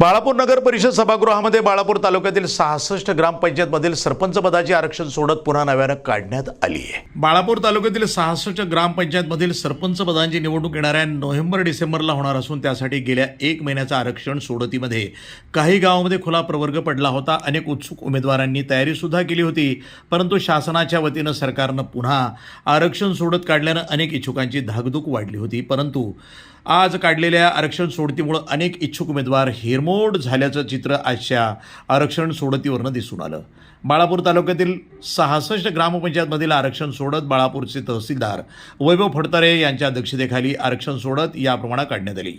बाळापूर नगर परिषद सभागृहामध्ये बाळापूर तालुक्यातील सहासष्ट ग्रामपंचायतमधील सरपंच पदाची आरक्षण सोडत पुन्हा नव्यानं काढण्यात आली आहे. बाळापूर तालुक्यातील सहासष्ट ग्रामपंचायतमधील सरपंच पदांची निवडणूक येणाऱ्या नोव्हेंबर डिसेंबरला होणार असून त्यासाठी गेल्या एक महिन्याचं आरक्षण सोडतीमध्ये काही गावामध्ये खुला प्रवर्ग पडला होता. अनेक उत्सुक उमेदवारांनी तयारीसुद्धा केली होती. परंतु शासनाच्या वतीनं सरकारनं पुन्हा आरक्षण सोडत काढल्यानं अनेक इच्छुकांची धाकधूक वाढली होती. परंतु आज काढलेल्या आरक्षण सोडतीमुळं अनेक इच्छुक उमेदवार हिरमोड झाल्याचं चित्र आजच्या आरक्षण सोडतीवरनं दिसून आलं. बाळापूर तालुक्यातील सहासष्ट ग्रामपंचायतमधील आरक्षण सोडत बाळापूरचे तहसीलदार वैभव फडतरे यांच्या अध्यक्षतेखाली आरक्षण सोडत याप्रमाणे काढण्यात आली.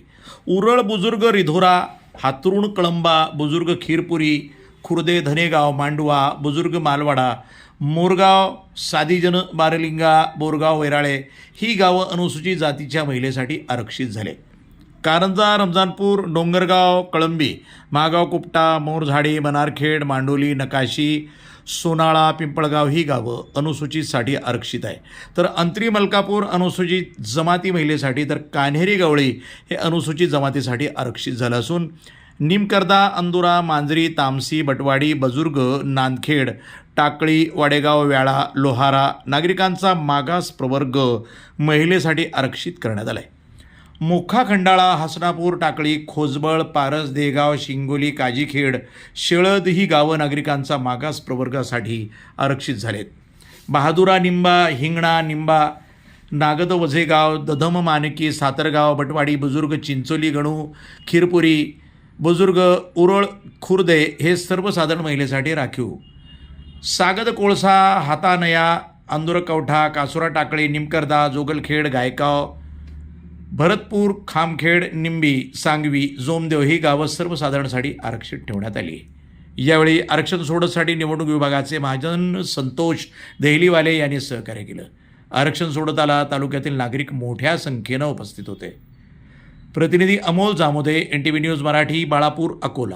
उरळ बुजुर्ग रिधोरा हातरुण कळंबा बुजुर्ग खीरपुरी खुर्दे धनेगाव मांडवा बुजुर्ग मालवाडा मोरगाव साधीजन बारलिंगा बोरगाव वैराळे ही गावं अनुसूचित जातीच्या महिलेसाठी आरक्षित झाले. कारंजा रमजानपूर डोंगरगाव कळंबी महागाव कुपटा मोरझाडी मनारखेड मांडोली नकाशी सोनाळा पिंपळगाव ही गावं अनुसूचितसाठी आरक्षित आहे. तर अंतरी मलकापूर अनुसूचित जमाती महिलेसाठी तर कान्हेरी गवळी हे अनुसूचित जमातीसाठी आरक्षित झालं असून निमकर्दा अंदुरा मांजरी तामसी बटवाडी बजुर्ग नांदखेड टाकळी वाडेगाव व्याळा लोहारा नागरिकांचा मागास प्रवर्ग महिलेसाठी आरक्षित करण्यात आला आहे मोखा खंडाळा हसनापूर टाकळी खोजबळ पारस देगाव शिंगोली काजीखेड शेळद ही गावं नागरिकांचा मागास प्रवर्गासाठी आरक्षित झालेत. बहादुरा निंबा हिंगणा निंबा नागद वझेगाव दधम मानकी सातरगाव बटवाडी बुजुर्ग चिंचोली गणू खीरपुरी बुजुर्ग उरळ खुर्दे हे सर्वसाधारण महिलेसाठी राखीव. सागद कोळसा हातानया अंदुरकवठा कासुरा टाकळी निमकरदा जोगलखेड गायकाव भरतपूर खामखेड निंबी सांगवी जोमदेव ही गावं सर्वसाधारणसाठी आरक्षित ठेवण्यात आली. यावेळी आरक्षण सोडतसाठी निवडणूक विभागाचे महाजन संतोष देहलीवाले यांनी सहकार्य केलं. आरक्षण सोडताला तालुक्यातील नागरिक मोठ्या संख्येनं उपस्थित होते. प्रतिनिधी Amol Jamode N T V news Marathi Balapur Akola.